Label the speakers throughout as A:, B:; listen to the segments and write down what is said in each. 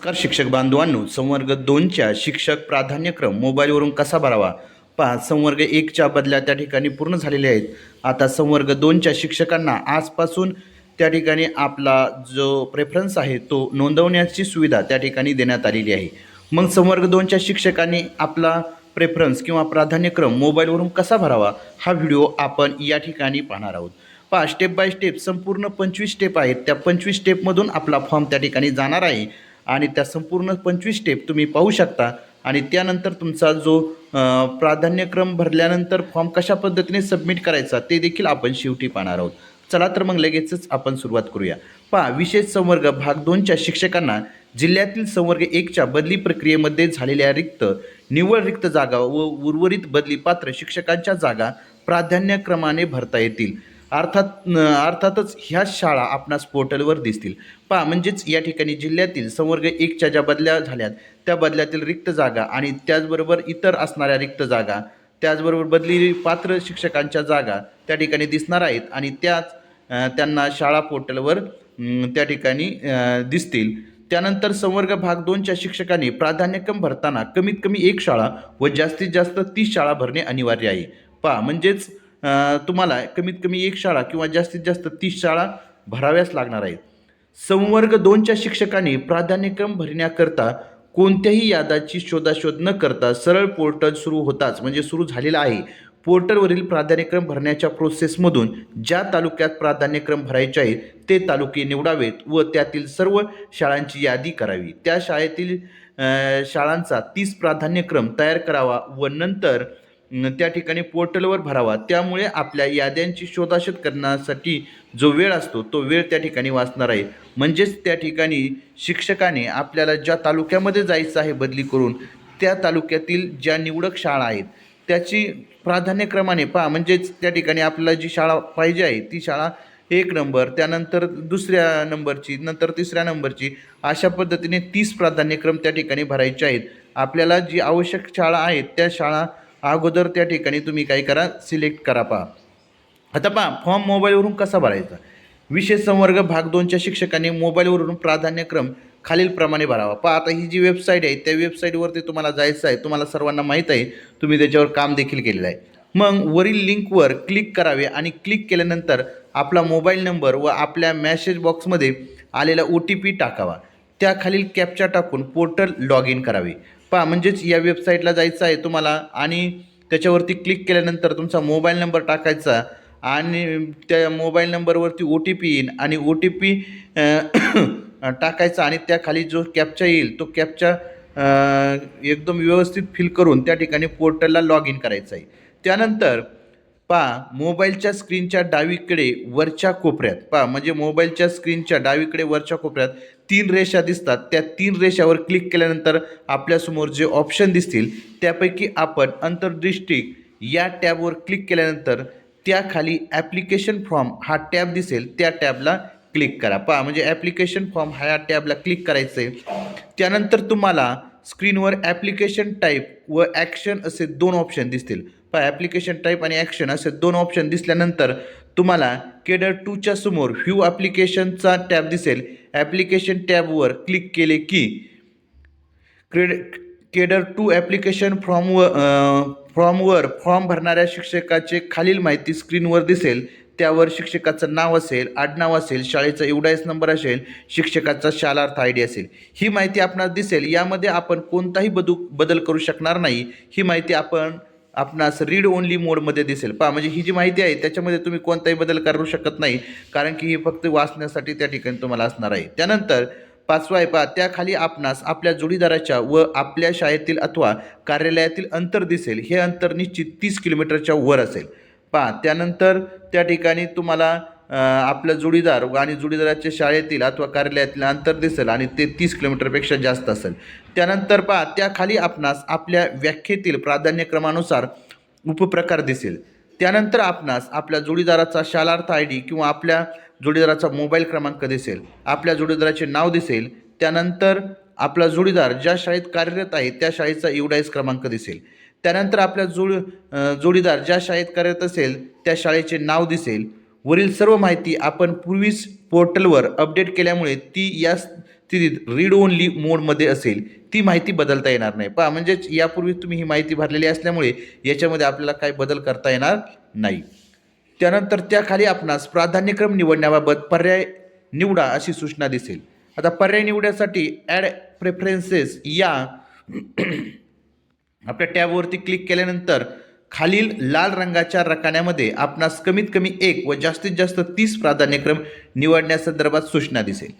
A: नमस्कार शिक्षक बांधवांनो संवर्ग दोनच्या शिक्षक प्राधान्यक्रम मोबाईलवरून कसा भरावा? पहा संवर्ग एकच्या बदल्या त्या ठिकाणी पूर्ण झालेल्या आहेत. आता संवर्ग दोनच्या शिक्षकांना आजपासून त्या ठिकाणी आपला जो प्रेफरन्स आहे तो नोंदवण्याची सुविधा त्या ठिकाणी देण्यात आलेली आहे. मग संवर्ग दोनच्या शिक्षकांनी आपला प्रेफरन्स किंवा प्राधान्यक्रम मोबाईलवरून कसा भरावा? हा व्हिडिओ आपण या ठिकाणी पाहणार आहोत. पहा स्टेप बाय स्टेप संपूर्ण पंचवीस स्टेप आहेत. त्या पंचवीस स्टेपमधून आपला फॉर्म त्या ठिकाणी जाणार आहे. आणि त्या संपूर्ण पंचवीस स्टेप तुम्ही पाहू शकता. आणि त्यानंतर तुमचा जो प्राधान्यक्रम भरल्यानंतर फॉर्म कशा पद्धतीने सबमिट करायचा ते देखील आपण शेवटी पाहणार आहोत. चला तर मग लगेचच आपण सुरुवात करूया. पहा विशेष संवर्ग भाग दोनच्या शिक्षकांना जिल्ह्यातील संवर्ग एकच्या बदली प्रक्रियेमध्ये झालेल्या रिक्त निव्वळ रिक्त जागा व उर्वरित बदली पात्र शिक्षकांच्या जागा प्राधान्यक्रमाने भरता येतील. अर्थात अर्थातच ह्या शाळा आपणास पोर्टलवर दिसतील. पहा म्हणजेच या ठिकाणी जिल्ह्यातील संवर्ग एकच्या ज्या बदल्या झाल्यात त्या बदल्यातील रिक्त जागा आणि त्याचबरोबर इतर असणाऱ्या रिक्त जागा त्याचबरोबर बदली पात्र शिक्षकांच्या जागा त्या ठिकाणी दिसणार आहेत आणि त्याच त्यांना शाळा पोर्टलवर त्या ठिकाणी दिसतील. त्यानंतर संवर्ग भाग दोनच्या शिक्षकांनी प्राधान्यक्रम भरताना कमीत कमी एक शाळा व जास्तीत जास्त तीस शाळा भरणे अनिवार्य आहे. पहा म्हणजेच तुम्हाला कमीत कमी एक शाळा किंवा जास्तीत जास्त तीस शाळा भराव्याच लागणार आहेत. संवर्ग दोनच्या शिक्षकांनी प्राधान्यक्रम भरण्याकरता कोणत्याही यादाची शोधाशोध न करता सरळ पोर्टल सुरू होताच म्हणजे सुरू झालेला आहे. पोर्टलवरील प्राधान्यक्रम भरण्याच्या प्रोसेसमधून ज्या तालुक्यात प्राधान्यक्रम भरायचे आहे ते तालुके निवडावेत व त्यातील सर्व शाळांची यादी करावी. त्या शाळेतील शाळांचा तीस प्राधान्यक्रम तयार करावा व नंतर त्या ठिकाणी पोर्टलवर भरावा. त्यामुळे आपल्या याद्यांची शोधाशोध करण्यासाठी जो वेळ असतो तो वेळ त्या ठिकाणी वाचणार आहे. म्हणजेच त्या ठिकाणी शिक्षकाने आपल्याला ज्या तालुक्यामध्ये जायचं आहे बदली करून त्या तालुक्यातील ज्या निवडक शाळा आहेत त्याची प्राधान्यक्रमाने पहा. म्हणजेच त्या ठिकाणी आपल्याला जी शाळा पाहिजे आहे ती शाळा एक नंबर त्यानंतर दुसऱ्या नंबरची नंतर तिसऱ्या नंबरची अशा पद्धतीने तीस प्राधान्यक्रम त्या ठिकाणी भरायचे आहेत. आपल्याला जी आवश्यक शाळा आहेत त्या शाळा अगोदर त्या ठिकाणी तुम्ही काय करा सिलेक्ट करा पहा. आता पहा फॉर्म मोबाईलवरून कसा भरायचा? विशेष संवर्ग भाग दोनच्या शिक्षकांनी मोबाईलवरून प्राधान्यक्रम खालीलप्रमाणे भरावा. पहा आता ही जी वेबसाईट आहे त्या वेबसाईटवरती तुम्हाला जायचं आहे तुम्हाला सर्वांना माहीत आहे तुम्ही त्याच्यावर काम देखील केलेलं आहे. मग वरील लिंकवर क्लिक करावे आणि क्लिक केल्यानंतर आपला मोबाईल नंबर व आपल्या मॅसेज बॉक्समध्ये आलेला ओ टी पी टाकावा. त्याखालील कॅप्चा टाकून पोर्टल लॉग इन करावे. पहा म्हणजेच या वेबसाईटला जायचं आहे तुम्हाला. आणि त्याच्यावरती क्लिक केल्यानंतर तुमचा मोबाईल नंबर टाकायचा. आणि त्या मोबाईल नंबरवरती ओ टी पी येईन आणि ओ टी पी टाकायचा आणि त्याखाली जो कॅपचा येईल तो कॅपचा एकदम व्यवस्थित फिल करून त्या ठिकाणी पोर्टलला लॉग इन करायचं आहे. त्यानंतर पहा मोबाईलच्या स्क्रीनच्या डावीकडे वरच्या कोपऱ्यात पहा म्हणजे मोबाईलच्या स्क्रीनच्या डावीकडे वरच्या कोपऱ्यात तीन रेषा दिसतात. त्या तीन रेषावर क्लिक केल्यानंतर आपल्यासमोर जे ऑप्शन दिसतील त्यापैकी आपण अंतर्दृष्टी या टॅबवर क्लिक केल्यानंतर त्याखाली ॲप्लिकेशन फॉर्म हा टॅब दिसेल. त्या टॅबला क्लिक करा. पहा म्हणजे ॲप्लिकेशन फॉर्म ह्या टॅबला क्लिक करायचं आहे त्यानंतर तुम्हाला स्क्रीनवर ॲप्लिकेशन टाईप व ॲक्शन असे दोन ऑप्शन दिसतील. पहा ॲप्लिकेशन टाईप आणि ॲक्शन असे दोन ऑप्शन दिसल्यानंतर तुम्हाला केडर टूच्या समोर व्ह्यू ॲप्लिकेशनचा टॅब दिसेल. ॲप्लिकेशन टॅबवर क्लिक केले की क्रेड केडर टू ॲप्लिकेशन फॉर्मवर फॉर्मवर फॉर्म भरणाऱ्या शिक्षकाचे खालील माहिती स्क्रीनवर दिसेल. त्यावर शिक्षकाचं नाव असेल आडनाव असेल शाळेचा एवढाच नंबर असेल शिक्षकाचा शालार्थ आय डी असेल. ही माहिती आपणास दिसेल. यामध्ये आपण कोणताही बदू बदल करू शकणार नाही. ही माहिती आपण आपणास रीड ओनली मोडमध्ये दिसेल. पहा म्हणजे ही जी माहिती आहे त्याच्यामध्ये तुम्ही कोणताही बदल करू शकत नाही कारण की ही फक्त वाचण्यासाठी त्या ठिकाणी तुम्हाला असणार आहे. त्यानंतर पाचवा आहे पहा त्याखाली आपणास आपल्या जोडीदाराच्या व आपल्या शाळेतील अथवा कार्यालयातील अंतर दिसेल. हे अंतर निश्चित तीस किलोमीटरच्या वर असेल. पहा त्यानंतर त्या ठिकाणी तुम्हाला आपल्या जोडीदार आणि जोडीदाराच्या शाळेतील अथवा कार्यालयातील अंतर दिसेल आणि ते तीस किलोमीटरपेक्षा जास्त असेल. त्यानंतर पहा त्याखाली आपणास आपल्या व्याख्येतील प्राधान्यक्रमानुसार उपप्रकार दिसेल. त्यानंतर आपणास आपल्या जोडीदाराचा शालार्थ आय डी किंवा आपल्या जोडीदाराचा मोबाईल क्रमांक दिसेल. आपल्या जोडीदाराचे नाव दिसेल. त्यानंतर आपला जोडीदार ज्या शाळेत कार्यरत आहे त्या शाळेचा युडाईज क्रमांक दिसेल. त्यानंतर आपल्या जोड जोडीदार ज्या शाळेत कार्यरत असेल त्या शाळेचे नाव दिसेल. वरील सर्व माहिती आपण पूर्वीच पोर्टलवर अपडेट केल्यामुळे ती या स्थितीत रीड ओनली मोडमध्ये असेल. ती माहिती बदलता येणार नाही. पहा म्हणजेच यापूर्वी तुम्ही ही माहिती भरलेली असल्यामुळे याच्यामध्ये आपल्याला काही बदल करता येणार नाही. त्यानंतर त्याखाली आपणास प्राधान्यक्रम निवडण्याबाबत पर्याय निवडा अशी सूचना दिसेल. आता पर्याय निवडण्यासाठी ॲड प्रेफरन्सेस या आपल्या टॅबवरती क्लिक केल्यानंतर खालील लाल रंगाच्या रकान्यामध्ये आपणास कमीत कमी एक व जास्तीत जास्त तीस प्राधान्यक्रम निवडण्यासंदर्भात सूचना दिसेल.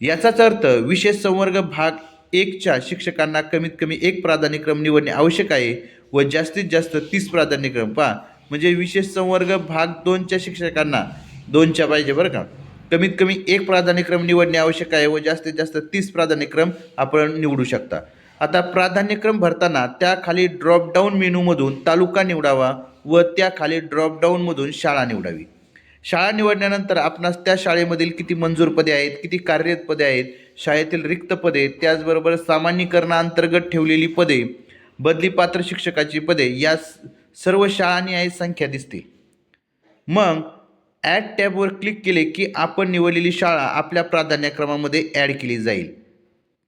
A: याचाच अर्थ विशेष संवर्ग भाग एकच्या शिक्षकांना कमीत कमी एक प्राधान्यक्रम निवडणे आवश्यक आहे व जास्तीत जास्त तीस प्राधान्यक्रम. पहा म्हणजे विशेष संवर्ग भाग दोनच्या शिक्षकांना दोनच्या पाहिजे बरं का? कमीत कमी एक प्राधान्यक्रम निवडणे आवश्यक आहे व जास्तीत जास्त तीस प्राधान्यक्रम आपण निवडू शकता. आता प्राधान्यक्रम भरताना त्याखाली ड्रॉपडाऊन मेनूमधून तालुका निवडावा व त्याखाली ड्रॉपडाऊनमधून शाळा निवडावी. शाळा निवडल्यानंतर आपणास त्या शाळेमधील किती मंजूर पदे आहेत किती कार्यरत पदे आहेत शाळेतील रिक्त पदे त्याचबरोबर सामान्यीकरणाअंतर्गत ठेवलेली पदे बदलीपात्र शिक्षकाची पदे या सर्व शाळांनी संख्या दिसते. मग ॲड टॅबवर क्लिक केले की आपण निवडलेली शाळा आपल्या प्राधान्यक्रमामध्ये ॲड केली जाईल.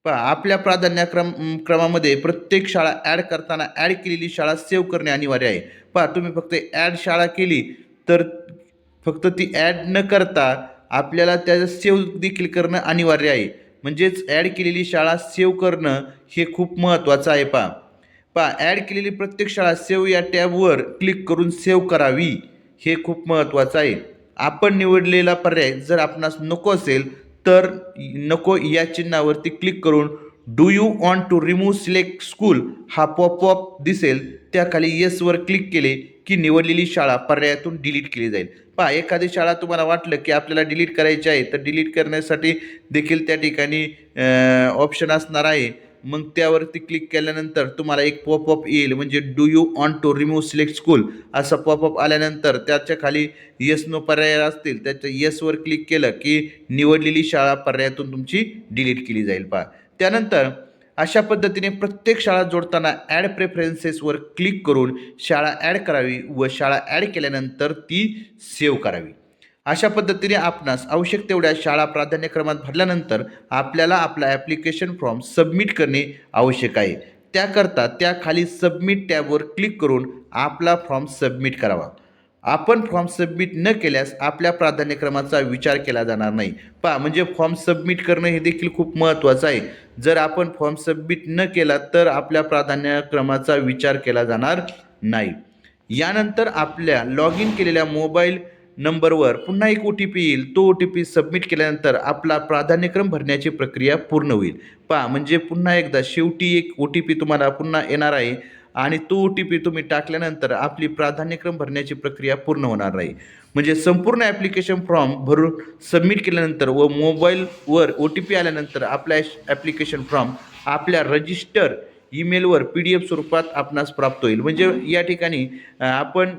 A: पहा आपल्या प्राधान्यक्रम क्रमामध्ये प्रत्येक शाळा ॲड करताना ॲड केलेली शाळा सेव्ह करणे अनिवार्य आहे. पहा तुम्ही फक्त ॲड शाळा केली तर फक्त ती ॲड न करता आपल्याला त्याचं सेव्ह देखील करणं अनिवार्य आहे. म्हणजेच ॲड केलेली शाळा सेव्ह करणं हे खूप महत्त्वाचं आहे पहा. पहा ॲड केलेली प्रत्येक शाळा सेव्ह या टॅबवर क्लिक करून सेव्ह करावी हे खूप महत्त्वाचं आहे. आपण निवडलेला पर्याय जर आपणास नको असेल तर नको या चिन्हावरती क्लिक करून do you want to remove select school हा पॉपअप दिसेल. त्याखाली येसवर क्लिक केले की निवडलेली शाळा पर्यायातून डिलीट केली जाईल. पहा एखादी शाळा तुम्हाला वाटलं की आपल्याला डिलीट करायची आहे तर डिलीट करण्यासाठी देखील त्या ठिकाणी ऑप्शन असणार आहे. मग त्यावरती क्लिक केल्यानंतर तुम्हाला एक पॉपअप येईल. म्हणजे do you want to remove select school असा पॉपअप आल्यानंतर त्याच्याखाली येस नो पर्याय असतील. त्याच्या येसवर क्लिक केलं की निवडलेली शाळा पर्यायातून तुमची डिलीट केली जाईल पहा. त्यानंतर अशा पद्धतीने प्रत्येक शाळा जोडताना ॲड प्रेफरन्सेसवर क्लिक करून शाळा ॲड करावी व शाळा ॲड केल्यानंतर ती सेव्ह करावी. अशा पद्धतीने आपणास आवश्यक तेवढ्या शाळा प्राधान्यक्रमात भरल्यानंतर आपल्याला आपला ॲप्लिकेशन फॉर्म सबमिट करणे आवश्यक आहे. त्याकरता त्याखाली सबमिट टॅबवर क्लिक करून आपला फॉर्म सबमिट करावा. आपण फॉर्म सबमिट न केल्यास आपल्या प्राधान्यक्रमाचा विचार केला जाणार नाही. पहा म्हणजे फॉर्म सबमिट करणं हे देखील खूप महत्त्वाचं आहे. जर आपण फॉर्म सबमिट न केला तर आपल्या प्राधान्यक्रमाचा विचार केला जाणार नाही. यानंतर आपल्या लॉग इन केलेल्या मोबाईल नंबरवर पुन्हा एक ओ टी पी येईल. तो ओ टी पी सबमिट केल्यानंतर आपला प्राधान्यक्रम भरण्याची प्रक्रिया पूर्ण होईल. पहा म्हणजे पुन्हा एकदा शेवटी एक ओ टी पी तुम्हाला पुन्हा येणार आहे आणि तो ओ टी पी तुम्ही टाकल्यानंतर आपली प्राधान्यक्रम भरण्याची प्रक्रिया पूर्ण होणार आहे म्हणजे संपूर्ण ॲप्लिकेशन फॉर्म भरून सबमिट केल्यानंतर व मोबाईलवर ओ टी पी आल्यानंतर आपल्या ॲप्लिकेशन फॉर्म आपल्या रजिस्टर ईमेलवर पी डी एफ स्वरूपात आपणास प्राप्त होईल. म्हणजे या ठिकाणी आपण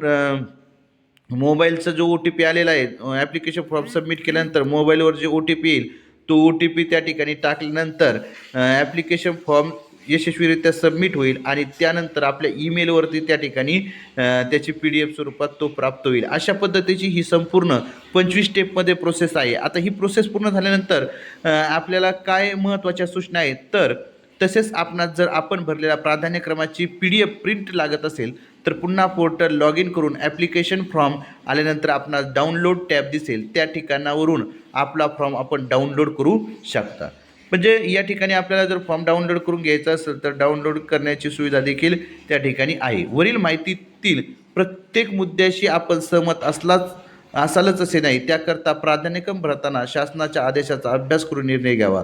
A: मोबाईलचा जो ओ टी पी आलेला आहे ॲप्लिकेशन फॉर्म सबमिट केल्यानंतर मोबाईलवर जे ओ टी पी येईल तो ओ टी पी त्या ठिकाणी टाकल्यानंतर ॲप्लिकेशन फॉर्म यशस्वीरित्या सबमिट होईल आणि त्यानंतर आपल्या ईमेलवरती त्या ठिकाणी त्याची पी डी एफ स्वरूपात तो प्राप्त होईल. अशा पद्धतीची ही संपूर्ण पंचवीस स्टेपमध्ये प्रोसेस आहे. आता ही प्रोसेस पूर्ण झाल्यानंतर आपल्याला काय महत्त्वाच्या सूचना आहेत? तर तसेच आपणास जर आपण भरलेल्या प्राधान्यक्रमाची पी डी एफ प्रिंट लागत असेल तर पुन्हा पोर्टल लॉग इन करून ॲप्लिकेशन फॉर्म आल्यानंतर आपणास डाउनलोड टॅब दिसेल. त्या ठिकाणावरून आपला फॉर्म आपण डाउनलोड करू शकता. म्हणजे या ठिकाणी आपल्याला जर फॉर्म डाउनलोड करून घ्यायचा असेल तर डाउनलोड करण्याची सुविधा देखील त्या ठिकाणी आहे. वरील माहितीतील प्रत्येक मुद्द्याशी आपण सहमत असलाच असालच असे नाही. त्याकरता प्राधान्यक्रम भरताना शासनाच्या आदेशाचा अभ्यास करून निर्णय घ्यावा.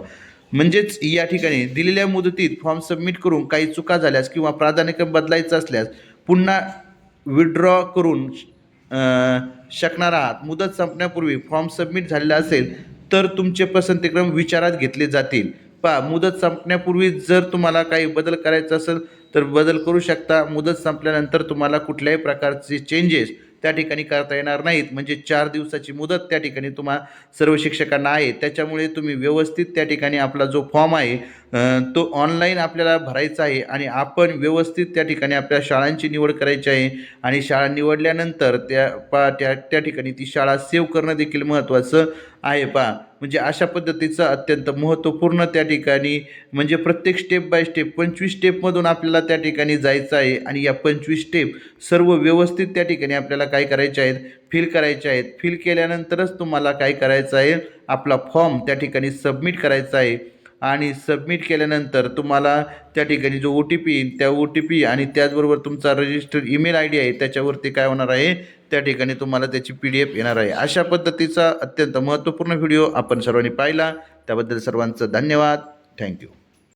A: म्हणजेच या ठिकाणी दिलेल्या मुदतीत फॉर्म सबमिट करून काही चुका झाल्यास किंवा प्राधान्यक्रम बदलायचा असल्यास पुन्हा विड्रॉ करून शकणार आहात. मुदत संपण्यापूर्वी फॉर्म सबमिट झालेला असेल तर तुमचे पसंतीक्रम विचारात घेतले जातील. पहा मुदत संपण्यापूर्वी जर तुम्हाला काही बदल करायचा असेल तर बदल करू शकता. मुदत संपल्यानंतर तुम्हाला कुठल्याही प्रकारचे चेंजेस त्या ठिकाणी करता येणार नाहीत. म्हणजे चार दिवसाची मुदत त्या ठिकाणी तुम्हा सर्व शिक्षकांना आहे. त्याच्यामुळे तुम्ही व्यवस्थित त्या ठिकाणी आपला जो फॉर्म आहे तो ऑनलाईन आपल्याला भरायचा आहे आणि आपण व्यवस्थित त्या ठिकाणी आपल्या शाळांची निवड करायची आहे आणि शाळा निवडल्यानंतर त्या पा त्या त्या ठिकाणी ती शाळा सेव्ह करणं देखील महत्त्वाचं आहे पा म्हणजे अशा पद्धतीचा अत्यंत महत्त्वपूर्ण त्या ठिकाणी म्हणजे प्रत्येक स्टेप बाय स्टेप पंचवीस स्टेपमधून आपल्याला त्या ठिकाणी जायचं आहे आणि या पंचवीस स्टेप सर्व व्यवस्थित त्या ठिकाणी आपल्याला काय करायचे आहेत? फिल करायचे आहेत. फिल केल्यानंतरच तुम्हाला काय करायचं आहे? आपला फॉर्म त्या ठिकाणी सबमिट करायचा आहे. आणि सबमिट केल्यानंतर तुम्हाला त्या ठिकाणी जो ओ टी पी येईल त्या ओ टी पी आणि त्याचबरोबर तुमचा रजिस्टर्ड ईमेल आय डी आहे त्याच्यावरती काय होणार आहे त्या ठिकाणी तुम्हाला त्याची पी डी एफ येणार आहे. अशा पद्धतीचा अत्यंत महत्त्वपूर्ण व्हिडिओ आपण सर्वांनी पाहिला. त्याबद्दल सर्वांचं धन्यवाद. थँक्यू